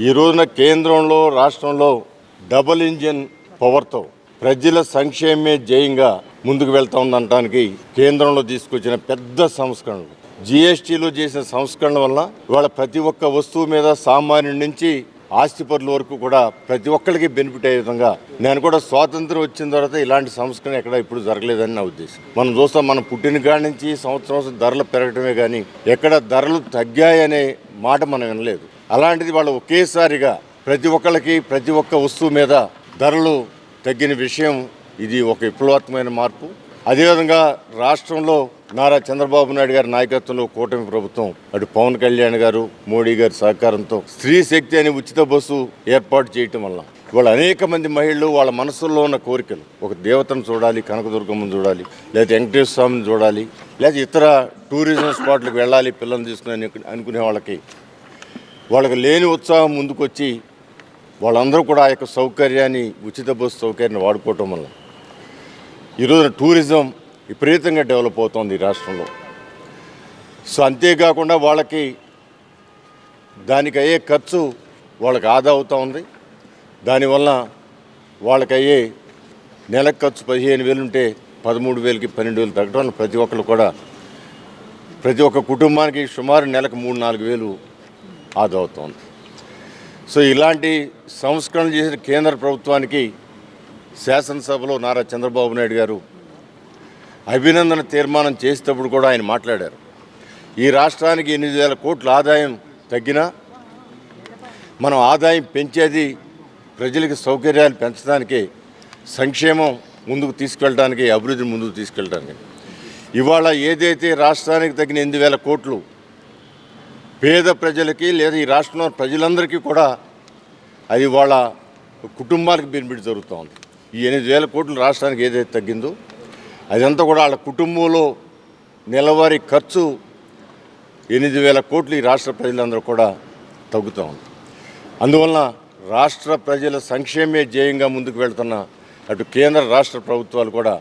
ఈ రోజున కేంద్రంలో రాష్ట్రంలో డబుల్ ఇంజిన్ పవర్తో ప్రజల సంక్షేమే జయంగా ముందుకు వెళ్తా ఉందనడానికి కేంద్రంలో తీసుకొచ్చిన పెద్ద సంస్కరణలు. జిఎస్టీలో చేసిన సంస్కరణ వల్ల వాళ్ళ ప్రతి ఒక్క వస్తువు మీద సామాన్యుడి నుంచి ఆస్తిపరుల వరకు కూడా ప్రతి ఒక్కరికి బెనిఫిట్ అయ్యే విధంగా నేను కూడా స్వాతంత్రం వచ్చిన తర్వాత ఇలాంటి సంస్కరణ ఎక్కడ ఇప్పుడు జరగలేదని నా ఉద్దేశం. మనం చూస్తాం మనం పుట్టిన కాడి నుంచి సంవత్సరం ధరలు పెరగటమే కానీ ఎక్కడ ధరలు తగ్గాయనే మాట మనం వినలేదు. అలాంటిది వాళ్ళు ఒకేసారిగా ప్రతి ఒక్కరికి ప్రతి ఒక్క వస్తువు మీద ధరలు తగ్గిన విషయం ఇది ఒక విప్లవాత్మకమైన మార్పు. అదేవిధంగా రాష్ట్రంలో నారా చంద్రబాబు నాయుడు గారి నాయకత్వంలో కూటమి ప్రభుత్వం అటు పవన్ కళ్యాణ్ గారు మోడీ గారి సహకారంతో స్త్రీ శక్తి అనే ఉచిత బస్సు ఏర్పాటు చేయటం వల్ల వాళ్ళు అనేక మంది మహిళలు వాళ్ళ మనసుల్లో ఉన్న కోరికలు ఒక దేవతను చూడాలి కనకదుర్గమ్మను చూడాలి లేదా వెంకటేశ్వర స్వామిని చూడాలి లేదా ఇతర టూరిజం స్పాట్లకు వెళ్ళాలి పిల్లల్ని తీసుకుని అనుకునే వాళ్ళకి వాళ్ళకి లేని ఉత్సాహం ముందుకొచ్చి వాళ్ళందరూ కూడా ఆ యొక్క సౌకర్యాన్ని ఉచిత బస్సు సౌకర్యాన్ని వాడుకోవటం వల్ల ఈరోజున టూరిజం విపరీతంగా డెవలప్ అవుతోంది ఈ రాష్ట్రంలో. సో అంతేకాకుండా వాళ్ళకి దానికి అయ్యే ఖర్చు వాళ్ళకి ఆదా అవుతూ ఉంది. దానివల్ల వాళ్ళకి అయ్యే నెలకు ఖర్చు పదిహేను వేలు ఉంటే పదమూడు వేలకి పన్నెండు వేలు తగ్గడం వల్ల ప్రతి ఒక్కరు కూడా ప్రతి ఒక్క కుటుంబానికి సుమారు నెలకు మూడు నాలుగు వేలు ఆదా అవుతుంది. సో ఇలాంటి సంస్కరణలు చేసిన కేంద్ర ప్రభుత్వానికి శాసనసభలో నారా చంద్రబాబు నాయుడు గారు అభినందన తీర్మానం చేసేటప్పుడు కూడా ఆయన మాట్లాడారు. ఈ రాష్ట్రానికి ఎనిమిది వేల కోట్ల ఆదాయం తగ్గినా మనం ఆదాయం పెంచేది ప్రజలకి సౌకర్యాలు పెంచడానికి సంక్షేమం ముందుకు తీసుకెళ్ళడానికి అభివృద్ధిని ముందుకు తీసుకెళ్ళడానికి. ఇవాళ ఏదైతే రాష్ట్రానికి తగిన ఎనిమిది వేల కోట్లు పేద ప్రజలకి లేదా ఈ రాష్ట్రంలో ప్రజలందరికీ కూడా అది వాళ్ళ కుటుంబాలకు బెనిఫిట్ జరుగుతూ ఉంది. ఈ ఎనిమిది వేల కోట్లు రాష్ట్రానికి ఏదైతే తగ్గిందో అదంతా కూడా వాళ్ళ కుటుంబంలో నెలవారీ ఖర్చు ఎనిమిది వేల కోట్లు ఈ రాష్ట్ర ప్రజలందరూ కూడా తగ్గుతూ ఉంది. అందువలన రాష్ట్ర ప్రజల సంక్షేమే ధ్యేయంగా ముందుకు వెళ్తున్న అటు కేంద్ర రాష్ట్ర ప్రభుత్వాలు కూడా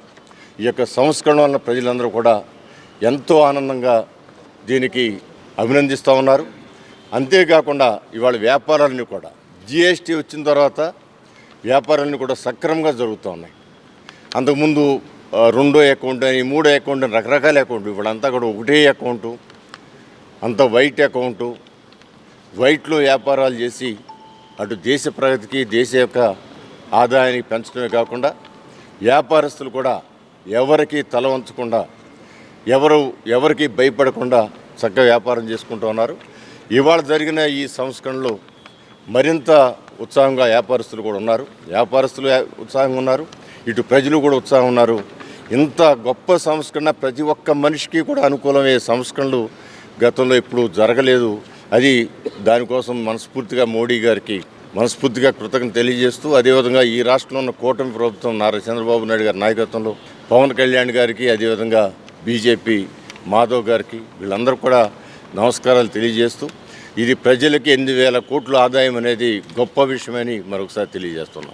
ఈ యొక్క సంస్కరణ వలన ప్రజలందరూ కూడా ఎంతో ఆనందంగా దీనికి అభినందిస్తూ ఉన్నారు. అంతేకాకుండా ఇవాళ వ్యాపారాలన్నీ కూడా జిఎస్టీ వచ్చిన తర్వాత వ్యాపారాలన్నీ కూడా సక్రమంగా జరుగుతూ ఉన్నాయి. అంతకుముందు రెండో అకౌంట్ అని మూడో అకౌంట్ అని రకరకాల అకౌంట్ ఇప్పుడంతా కూడా ఒకటే అకౌంటు అంత వైట్ అకౌంటు వైట్లో వ్యాపారాలు చేసి అటు దేశ ప్రగతికి దేశ యొక్క ఆదాయాన్ని పెంచడమే కాకుండా వ్యాపారస్తులు కూడా ఎవరికి తల వంచకుండా ఎవరు ఎవరికి భయపడకుండా చక్కగా వ్యాపారం చేసుకుంటూ ఉన్నారు. ఇవాళ జరిగిన ఈ సంస్కరణలు మరింత ఉత్సాహంగా వ్యాపారస్తులు కూడా ఉన్నారు. వ్యాపారస్తులు ఉత్సాహంగా ఉన్నారు. ఇటు ప్రజలు కూడా ఉత్సాహం ఉన్నారు. ఇంత గొప్ప సంస్కరణ ప్రతి ఒక్క మనిషికి కూడా అనుకూలమయ్యే సంస్కరణలు గతంలో ఎప్పుడు జరగలేదు. అది దానికోసం మనస్ఫూర్తిగా మోడీ గారికి మనస్ఫూర్తిగా కృతజ్ఞత తెలియజేస్తూ అదేవిధంగా ఈ రాష్ట్రంలో ఉన్న కూటమి ప్రభుత్వం నారా చంద్రబాబు నాయుడు గారి నాయకత్వంలో పవన్ కళ్యాణ్ గారికి అదేవిధంగా బీజేపీ మాధవ్ గారికి వీళ్ళందరూ కూడా నమస్కారాలు తెలియజేస్తూ ఇది ప్రజలకి ఎనిమిది వేల కోట్ల ఆదాయం అనేది గొప్ప విషయమని మరొకసారి తెలియజేస్తున్నాం.